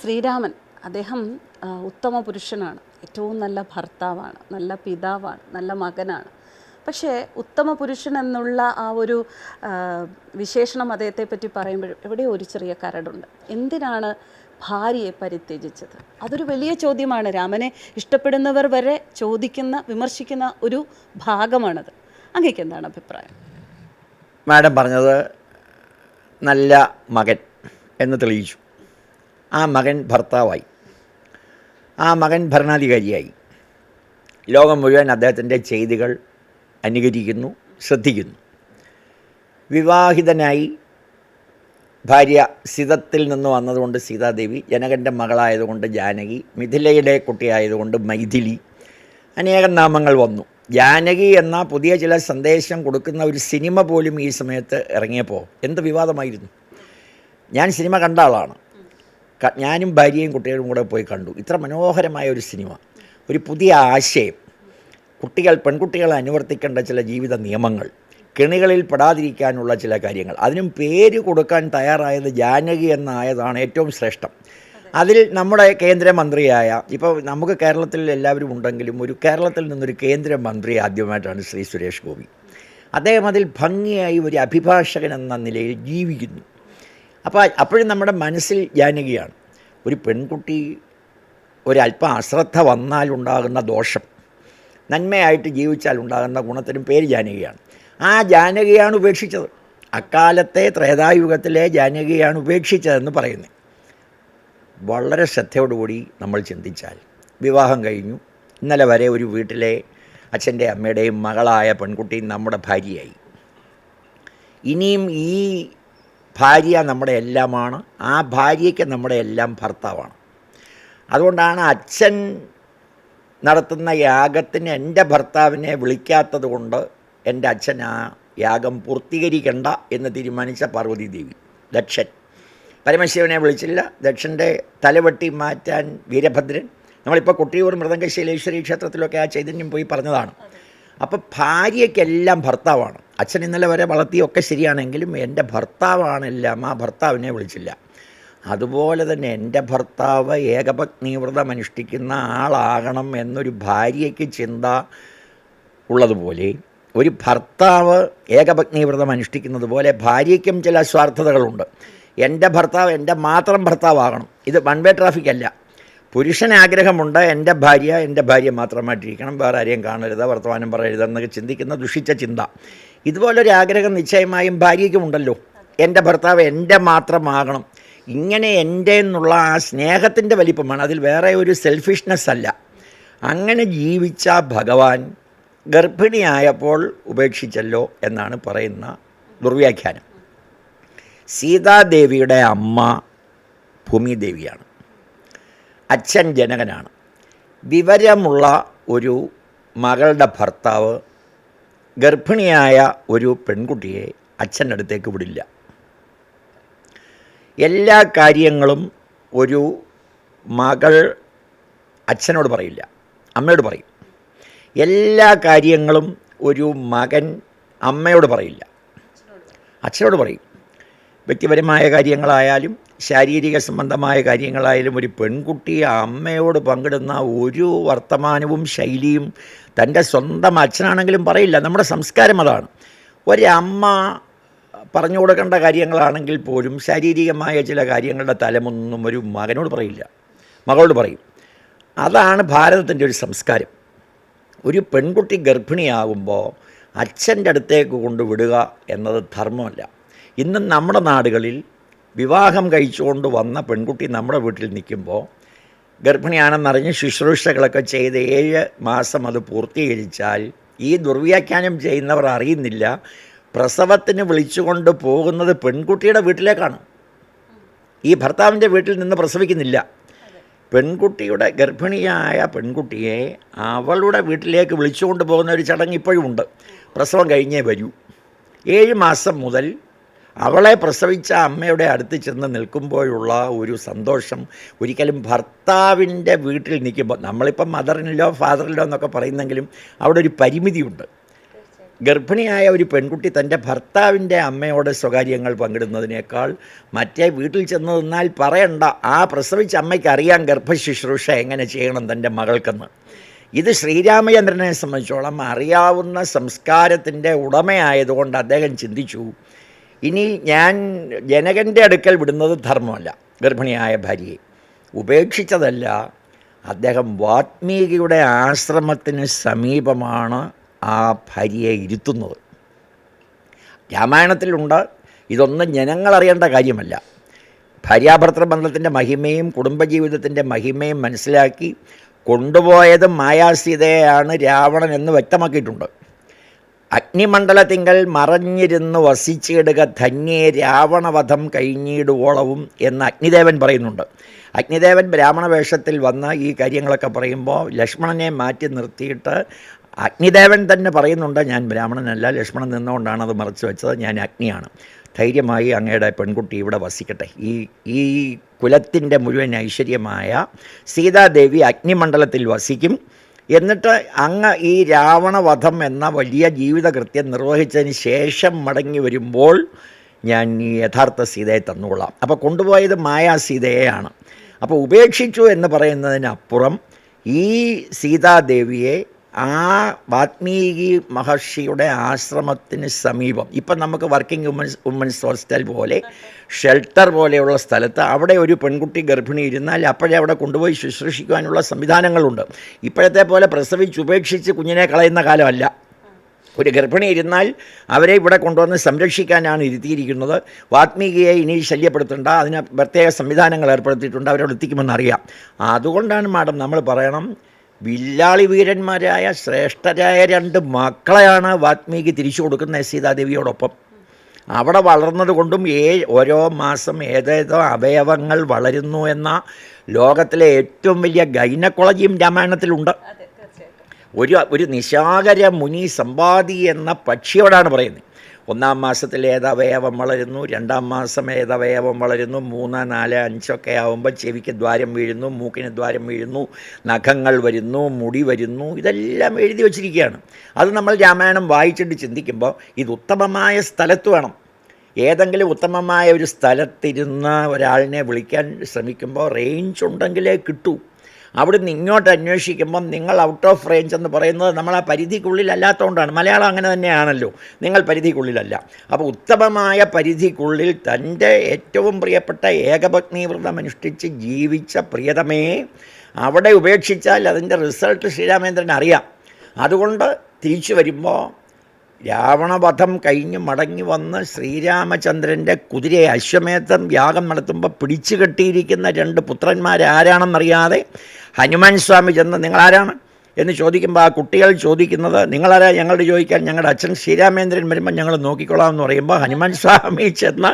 ശ്രീരാമൻ അദ്ദേഹം ഉത്തമ പുരുഷനാണ്. ഏറ്റവും നല്ല ഭർത്താവാണ് നല്ല പിതാവാണ് നല്ല മകനാണ്. പക്ഷേ ഉത്തമ പുരുഷൻ എന്നുള്ള ആ ഒരു വിശേഷണം അദ്ദേഹത്തെ പറ്റി പറയുമ്പോഴും എവിടെയോ ഒരു ചെറിയ കരടുണ്ട്. എന്തിനാണ് ഭാര്യയെ പരിത്യജിച്ചത്? അതൊരു വലിയ ചോദ്യമാണ്. രാമനെ ഇഷ്ടപ്പെടുന്നവർ വരെ ചോദിക്കുന്ന വിമർശിക്കുന്ന ഒരു ഭാഗമാണത്. അങ്ങേക്ക് എന്താണ് അഭിപ്രായം? മാഡം പറഞ്ഞത് നല്ല മകൻ എന്ന് തെളിയിച്ചു. ആ മകൻ ഭർത്താവായി. ആ മകൻ ഭരണാധികാരിയായി. ലോകം മുഴുവൻ അദ്ദേഹത്തിന്റെ ചെയ്തികൾ അനുകരിക്കുന്നു ശ്രദ്ധിക്കുന്നു. വിവാഹിതനായി ഭാര്യ സിതത്തിൽ നിന്ന് വന്നതുകൊണ്ട് സീതാദേവി ജനകന്റെ മകളായതുകൊണ്ട് ജാനകി മിഥിലയുടെ കുട്ടിയായതുകൊണ്ട് മൈഥിലി അനേകം നാമങ്ങൾ വന്നു. ജാനകി എന്ന പുതിയ ചില സന്ദേശം കൊടുക്കുന്ന ഒരു സിനിമ പോലും ഈ സമയത്ത് ഇറങ്ങിയപ്പോൾ എന്ത് വിവാദമായിരുന്നു? ഞാൻ സിനിമ കണ്ട ആളാണ്. ഞാനും ഭാര്യയും കുട്ടികളും കൂടെ പോയി കണ്ടു. ഇത്ര മനോഹരമായ ഒരു സിനിമ ഒരു പുതിയ ആശയം. കുട്ടികൾ പെൺകുട്ടികൾ അനുവർത്തിക്കേണ്ട ചില ജീവിത നിയമങ്ങൾ കെണികളിൽ പെടാതിരിക്കാനുള്ള ചില കാര്യങ്ങൾ. അതിനും പേര് കൊടുക്കാൻ തയ്യാറായത് ജാനകി എന്നായതാണ് ഏറ്റവും ശ്രേഷ്ഠം. അതിൽ നമ്മുടെ കേന്ദ്രമന്ത്രിയായ ഇപ്പോൾ നമുക്ക് കേരളത്തിൽ എല്ലാവരും ഉണ്ടെങ്കിലും ഒരു കേരളത്തിൽ നിന്നൊരു കേന്ദ്രമന്ത്രി ആദ്യമായിട്ടാണ് ശ്രീ സുരേഷ് ഗോപി. അദ്ദേഹം അതിൽ ഭംഗിയായി ഒരു അഭിഭാഷകൻ എന്ന നിലയിൽ ജീവിക്കുന്നു. അപ്പോൾ അപ്പോഴും നമ്മുടെ മനസ്സിൽ ജാനകിയാണ് ഒരു പെൺകുട്ടി ഒരല്പം അശ്രദ്ധ വന്നാലുണ്ടാകുന്ന ദോഷം നന്മയായിട്ട് ജീവിച്ചാൽ ഉണ്ടാകുന്ന ഗുണത്തിനും പേര് ജാനകിയാണ്. ആ ജാനകിയാണ് ഉപേക്ഷിച്ചത്. അക്കാലത്തെ ത്രേതായുഗത്തിലെ ജാനകിയാണ് ഉപേക്ഷിച്ചതെന്ന് പറയുന്നത്. വളരെ ശ്രദ്ധയോടുകൂടി നമ്മൾ ചിന്തിച്ചാൽ വിവാഹം കഴിഞ്ഞു. ഇന്നലെ വരെ ഒരു വീട്ടിലെ അച്ഛന്റെ അമ്മയുടെയും മകളായ പെൺകുട്ടി നമ്മുടെ ഭാര്യയായി. ഇനിയും ഈ ഭാര്യ നമ്മുടെ എല്ലാമാണ് ആ ഭാര്യയ്ക്ക് നമ്മുടെ എല്ലാം ഭർത്താവാണ്. അതുകൊണ്ടാണ് അച്ഛൻ നടത്തുന്ന യാഗത്തിന് എന്റെ ഭർത്താവിനെ വിളിക്കാത്തത് കൊണ്ട് എന്റെ അച്ഛൻ ആ യാഗം പൂർത്തീകരിക്കണ്ട എന്ന് തീരുമാനിച്ച പാർവതി ദേവി ദക്ഷൻ. പരമശിവനെ വിളിച്ചില്ല ദക്ഷന്റെ തലവെട്ടി മാറ്റാൻ വീരഭദ്രൻ. നമ്മളിപ്പോൾ കൊട്ടിയൂർ മൃദംഗശീലേശ്വരി ക്ഷേത്രത്തിലൊക്കെ ആ ചൈതന്യം പോയി പറഞ്ഞതാണ്. അപ്പോൾ ഭാര്യയ്ക്കെല്ലാം ഭർത്താവാണ്. അച്ഛൻ ഇന്നലെ വരെ വളർത്തിയൊക്കെ ശരിയാണെങ്കിലും എന്റെ ഭർത്താവാണെല്ലാം ആ ഭർത്താവിനെ വിളിച്ചില്ല. അതുപോലെ തന്നെ എന്റെ ഭർത്താവ് ഏകപത്നീവ്രതം അനുഷ്ഠിക്കുന്ന ആളാകണം എന്നൊരു ഭാര്യയ്ക്ക് ചിന്ത ഉള്ളതുപോലെ ഒരു ഭർത്താവ് ഏകപത്നീവ്രതം അനുഷ്ഠിക്കുന്നത് പോലെ ഭാര്യയ്ക്കും ചില സ്വാർത്ഥതകളുണ്ട് എന്റെ ഭർത്താവ് എന്റെ മാത്രം ഭർത്താവാകണം. ഇത് വൺ വേ ട്രാഫിക് അല്ല പുരുഷന് ആഗ്രഹമുണ്ട് എന്റെ ഭാര്യ എന്റെ ഭാര്യ മാത്രമായിട്ടിരിക്കണം. വേറെ ആരെയും കാണരുത്. വർത്തമാനം പറയരുത് എന്നൊക്കെ ചിന്തിക്കുന്ന ദുഷിച്ച ചിന്ത. ഇതുപോലൊരു ആഗ്രഹം നിശ്ചയമായും ഭാര്യയ്ക്കുമുണ്ടല്ലോ എന്റെ ഭർത്താവ് എന്റെ മാത്രമാകണം. ഇങ്ങനെ എന്റെ എന്നുള്ള ആ സ്നേഹത്തിന്റെ വലിപ്പമാണ്. അതിൽ വേറെ ഒരു സെൽഫിഷ്നെസ് അല്ല. അങ്ങനെ ജീവിച്ച ഭഗവാൻ ഗർഭിണിയായപ്പോൾ ഉപേക്ഷിച്ചല്ലോ എന്നാണ് പറയുന്ന ദുർവ്യാഖ്യാനം. സീതാദേവിയുടെ അമ്മ ഭൂമിദേവിയാണ്. അച്ഛൻ ജനകനാണ്. വിവരമുള്ള ഒരു മകളുടെ ഭർത്താവ് ഗർഭിണിയായ ഒരു പെൺകുട്ടിയെ അച്ഛന്റെ അടുത്തേക്ക് വിടില്ല. എല്ലാ കാര്യങ്ങളും ഒരു മകൾ അച്ഛനോട് പറയില്ല. അമ്മയോട് പറയും. എല്ലാ കാര്യങ്ങളും ഒരു മകൻ അമ്മയോട് പറയില്ല. അച്ഛനോട് പറയും. വ്യക്തിപരമായ കാര്യങ്ങളായാലും ശാരീരിക സംബന്ധമായ കാര്യങ്ങളായാലും ഒരു പെൺകുട്ടി അമ്മയോട് പങ്കിടുന്ന ഒരു വർത്തമാനവും ശൈലിയും തന്റെ സ്വന്തം അച്ഛനാണെങ്കിലും പറയില്ല. നമ്മുടെ സംസ്കാരം അതാണ്. ഒരമ്മ പറഞ്ഞു കൊടുക്കേണ്ട കാര്യങ്ങളാണെങ്കിൽ പോലും ശാരീരികമായ ചില കാര്യങ്ങളുടെ തലമൊന്നും ഒരു മകനോട് പറയില്ല. മകളോട് പറയും. അതാണ് ഭാരതത്തിന്റെ ഒരു സംസ്കാരം. ഒരു പെൺകുട്ടി ഗർഭിണിയാകുമ്പോൾ അച്ഛന്റെ അടുത്തേക്ക് കൊണ്ടുവിടുക എന്നത് ധർമ്മമല്ല. ഇന്നും നമ്മുടെ നാടുകളിൽ വിവാഹം കഴിച്ചുകൊണ്ട് വന്ന പെൺകുട്ടി നമ്മുടെ വീട്ടിൽ നിൽക്കുമ്പോൾ ഗർഭിണിയാണെന്നറിഞ്ഞ് ശുശ്രൂഷകളൊക്കെ ചെയ്ത് ഏഴ് മാസം അത് പൂർത്തീകരിച്ചാൽ ഈ ദുർവ്യാഖ്യാനം ചെയ്യുന്നവർ അറിയുന്നില്ല. പ്രസവത്തിന് വിളിച്ചുകൊണ്ട് പോകുന്നത് പെൺകുട്ടിയുടെ വീട്ടിലേക്കാണ്. ഈ ഭർത്താവിന്റെ വീട്ടിൽ നിന്ന് പ്രസവിക്കുന്നില്ല. പെൺകുട്ടിയുടെ ഗർഭിണിയായ പെൺകുട്ടിയെ അവളുടെ വീട്ടിലേക്ക് വിളിച്ചുകൊണ്ട് പോകുന്ന ഒരു ചടങ്ങ് ഇപ്പോഴും ഉണ്ട്. പ്രസവം കഴിഞ്ഞേ വരൂ. ഏഴ് മാസം മുതൽ അവളെ പ്രസവിച്ച അമ്മയുടെ അടുത്ത് ചെന്ന് നിൽക്കുമ്പോഴുള്ള ഒരു സന്തോഷം. ഒരിക്കലും ഭർത്താവിന്റെ വീട്ടിൽ നിൽക്കുമ്പോൾ നമ്മളിപ്പം മദറിനിലോ ഫാദറിലോ എന്നൊക്കെ പറയുന്നെങ്കിലും അവിടെ ഒരു പരിമിതിയുണ്ട്. ഗർഭിണിയായ ഒരു പെൺകുട്ടി തന്റെ ഭർത്താവിന്റെ അമ്മയോട് സ്വകാര്യങ്ങൾ പങ്കിടുന്നതിനേക്കാൾ മറ്റേ വീട്ടിൽ ചെന്ന് നിന്നാൽ പറയണ്ട ആ പ്രസവിച്ച അമ്മയ്ക്ക് അറിയാം ഗർഭശുശ്രൂഷ എങ്ങനെ ചെയ്യണം തന്റെ മകൾക്കെന്ന്. ഇത് ശ്രീരാമചന്ദ്രനെ സംബന്ധിച്ചോളം അറിയാവുന്ന സംസ്കാരത്തിന്റെ ഉടമയായതുകൊണ്ട് അദ്ദേഹം ചിന്തിച്ചു ഇനി ഞാൻ ജനകന്റെ അടുക്കൽ വിടുന്നത് ധർമ്മമല്ല ഗർഭിണിയായ ഭാര്യയെ. ഉപേക്ഷിച്ചതല്ല അദ്ദേഹം വാത്മീകിയുടെ ആശ്രമത്തിന് സമീപമാണ് ആ ഭാര്യയെ ഇരുത്തുന്നത്. രാമായണത്തിലുണ്ട് ഇതൊന്നും ജനങ്ങളറിയേണ്ട കാര്യമല്ല. ഭാര്യാഭർത്തൃ ബന്ധത്തിന്റെ മഹിമയും കുടുംബജീവിതത്തിന്റെ മഹിമയും മനസ്സിലാക്കി കൊണ്ടുപോയത് മായാസീതയാണ് രാവണൻ എന്ന് വ്യക്തമാക്കിയിട്ടുണ്ട്. അഗ്നിമണ്ഡലത്തിങ്കൽ മറഞ്ഞിരുന്ന് വസിച്ചിടുക ധന്യേ രാവണവധം കഴിഞ്ഞിടുവോളവും എന്ന് അഗ്നിദേവൻ പറയുന്നുണ്ട്. അഗ്നിദേവൻ ബ്രാഹ്മണ വേഷത്തിൽ വന്ന് ഈ കാര്യങ്ങളൊക്കെ പറയുമ്പോൾ ലക്ഷ്മണനെ മാറ്റി നിർത്തിയിട്ട് അഗ്നിദേവൻ തന്നെ പറയുന്നുണ്ട് ഞാൻ ബ്രാഹ്മണനല്ല ലക്ഷ്മണൻ നിന്നുകൊണ്ടാണ് അത് മറച്ചു വെച്ചത് ഞാൻ അഗ്നിയാണ്. ധൈര്യമായി അങ്ങയുടെ പെൺകുട്ടി ഇവിടെ വസിക്കട്ടെ. ഈ ഈ കുലത്തിന്റെ മുഴുവൻ ഐശ്വര്യമായ സീതാദേവി അഗ്നിമണ്ഡലത്തിൽ വസിക്കും. എന്നിട്ട് അങ്ങ് ഈ രാവണവധം എന്ന വലിയ ജീവിതകൃത്യം നിർവഹിച്ചതിന് ശേഷം മടങ്ങി വരുമ്പോൾ ഞാൻ ഈ യഥാർത്ഥ സീതയെ തന്നുകൊള്ളാം അപ്പോൾ കൊണ്ടുപോയത് മായാ സീതയെയാണ്. അപ്പോൾ ഉപേക്ഷിച്ചു എന്ന് പറയുന്നതിനപ്പുറം ഈ സീതാദേവിയെ ആ വാത്മീകി മഹർഷിയുടെ ആശ്രമത്തിന് സമീപം ഇപ്പം നമുക്ക് വർക്കിംഗ് വുമൻസ് വുമൻസ് ഹോസ്റ്റൽ പോലെ ഷെൽട്ടർ പോലെയുള്ള സ്ഥലത്ത് അവിടെ ഒരു പെൺകുട്ടി ഗർഭിണി ഇരുന്നാൽ അപ്പോഴേ അവിടെ കൊണ്ടുപോയി ശുശ്രൂഷിക്കുവാനുള്ള സംവിധാനങ്ങളുണ്ട്. ഇപ്പോഴത്തെ പോലെ പ്രസവിച്ച് ഉപേക്ഷിച്ച് കുഞ്ഞിനെ കളയുന്ന കാലമല്ല. ഒരു ഗർഭിണി ഇരുന്നാൽ അവരെ ഇവിടെ കൊണ്ടുവന്ന് സംരക്ഷിക്കാനാണ് ഇരുത്തിയിരിക്കുന്നത്. വാത്മീകിയെ ഇനി ശല്യപ്പെടുത്തേണ്ട അതിന് പ്രത്യേക സംവിധാനങ്ങൾ ഏർപ്പെടുത്തിയിട്ടുണ്ട് അവരോട് എത്തിക്കുമെന്നറിയാം അതുകൊണ്ടാണ് മാഡം നമ്മൾ പറയണം വില്ലാളി വീരന്മാരായ ശ്രേഷ്ഠരായ രണ്ട് മക്കളെയാണ് വാത്മീകി തിരിച്ചു കൊടുക്കുന്ന സീതാദേവിയോടൊപ്പം അവിടെ വളർന്നത് കൊണ്ടും ഏ ഓരോ മാസം ഏതേതോ അവയവങ്ങൾ വളരുന്നു എന്ന ലോകത്തിലെ ഏറ്റവും വലിയ ഗൈനക്കോളജിയും രാമായണത്തിലുണ്ട്. ഒരു ഒരു നിശാകര മുനി സമ്പാദി എന്ന പക്ഷിയോടാണ് പറയുന്നത്. ഒന്നാം മാസത്തിൽ ഏതവയവം വളരുന്നു രണ്ടാം മാസം ഏതവയവം വളരുന്നു മൂന്ന് നാല് അഞ്ചൊക്കെ ആവുമ്പോൾ ചെവിക്ക് ദ്വാരം വീഴുന്നു മൂക്കിന് ദ്വാരം വീഴുന്നു നഖങ്ങൾ വരുന്നു മുടി വരുന്നു ഇതെല്ലാം എഴുതി വച്ചിരിക്കുകയാണ്. അത് നമ്മൾ രാമായണം വായിച്ചിട്ട് ചിന്തിക്കുമ്പോൾ ഇത് ഉത്തമമായ സ്ഥലത്ത് വേണം. ഏതെങ്കിലും ഉത്തമമായ ഒരു സ്ഥലത്തിരുന്ന ഒരാളിനെ വിളിക്കാൻ ശ്രമിക്കുമ്പോൾ റേഞ്ച് ഉണ്ടെങ്കിലേ കിട്ടൂ. അവിടുന്ന് ഇങ്ങോട്ട് അന്വേഷിക്കുമ്പം നിങ്ങൾ ഔട്ട് ഓഫ് റേഞ്ച് എന്ന് പറയുന്നത് നമ്മൾ ആ പരിധിക്കുള്ളിലല്ലാത്തതുകൊണ്ടാണ് മലയാളം അങ്ങനെ തന്നെയാണല്ലോ. നിങ്ങൾ പരിധിക്കുള്ളിലല്ല. അപ്പോൾ ഉത്തമമായ പരിധിക്കുള്ളിൽ തന്റെ ഏറ്റവും പ്രിയപ്പെട്ട ഏകപത്നി വ്രതം അനുഷ്ഠിച്ച് ജീവിച്ച പ്രിയതമേ അവിടെ ഉപേക്ഷിച്ചാൽ അതിന്റെ റിസൾട്ട് ശ്രീരാമേന്ദ്രൻ അറിയാം. അതുകൊണ്ട് തിരിച്ചു വരുമ്പോൾ രാവണവധം കഴിഞ്ഞ് മടങ്ങി വന്ന് ശ്രീരാമചന്ദ്രന്റെ കുതിരയെ അശ്വമേധം യാഗം നടത്തുമ്പോൾ പിടിച്ചു കെട്ടിയിരിക്കുന്ന രണ്ട് പുത്രന്മാരാരാണെന്നറിയാതെ ഹനുമാൻ സ്വാമി ചെന്ന് നിങ്ങളാരാണ്? എന്ന് ചോദിക്കുമ്പോൾ ആ കുട്ടികൾ ചോദിക്കുന്നത് നിങ്ങളാരാ? ഞങ്ങളുടെ ചോദിക്കാൻ ഞങ്ങളുടെ അച്ഛൻ ശ്രീരാമേന്ദ്രൻ വരുമ്പോൾ ഞങ്ങൾ നോക്കിക്കൊള്ളാം എന്ന് പറയുമ്പോൾ ഹനുമാൻ സ്വാമി ചെന്ന്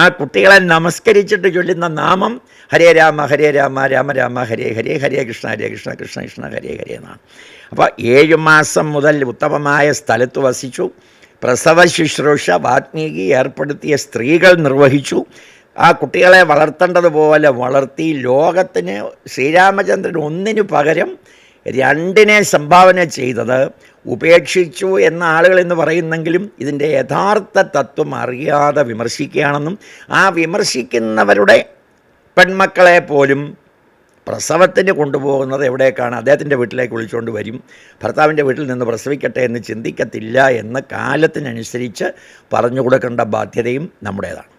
ആ കുട്ടികളെ നമസ്കരിച്ചിട്ട് ചൊല്ലുന്ന നാമം ഹരേ രാമ ഹരേ രാമ രാമ രാമ ഹരേ ഹരേ ഹരേ കൃഷ്ണ ഹരേ കൃഷ്ണ കൃഷ്ണ കൃഷ്ണ ഹരേ ഹരേ എന്നാണ്. അപ്പോൾ ഏഴ് മാസം മുതൽ ഉത്തമമായ സ്ഥലത്ത് വസിച്ചു. പ്രസവ ശുശ്രൂഷ വാത്മീകി ഏർപ്പെടുത്തിയ സ്ത്രീകൾ നിർവഹിച്ചു. ആ കുട്ടികളെ വളർത്തേണ്ടതുപോലെ വളർത്തി ലോകത്തിന് ശ്രീരാമചന്ദ്രൻ ഒന്നിനു പകരം രണ്ടിനെ സംഭാവന ചെയ്തത് ഉപേക്ഷിച്ചു എന്ന ആളുകൾ എന്ന് പറയുന്നെങ്കിലും ഇതിന്റെ യഥാർത്ഥ തത്വം അറിയാതെ വിമർശിക്കുകയാണെന്നും ആ വിമർശിക്കുന്നവരുടെ പെൺമക്കളെ പോലും പ്രസവത്തിന് കൊണ്ടുപോകുന്നത് എവിടേക്കാണ്? അദ്ദേഹത്തിന്റെ വീട്ടിലേക്ക് വിളിച്ചുകൊണ്ട് വരും. ഭർത്താവിന്റെ വീട്ടിൽ നിന്ന് പ്രസവിക്കട്ടെ എന്ന് ചിന്തിക്കത്തില്ല എന്ന് കാലത്തിനനുസരിച്ച് പറഞ്ഞു കൊടുക്കേണ്ട ബാധ്യതയും നമ്മുടേതാണ്.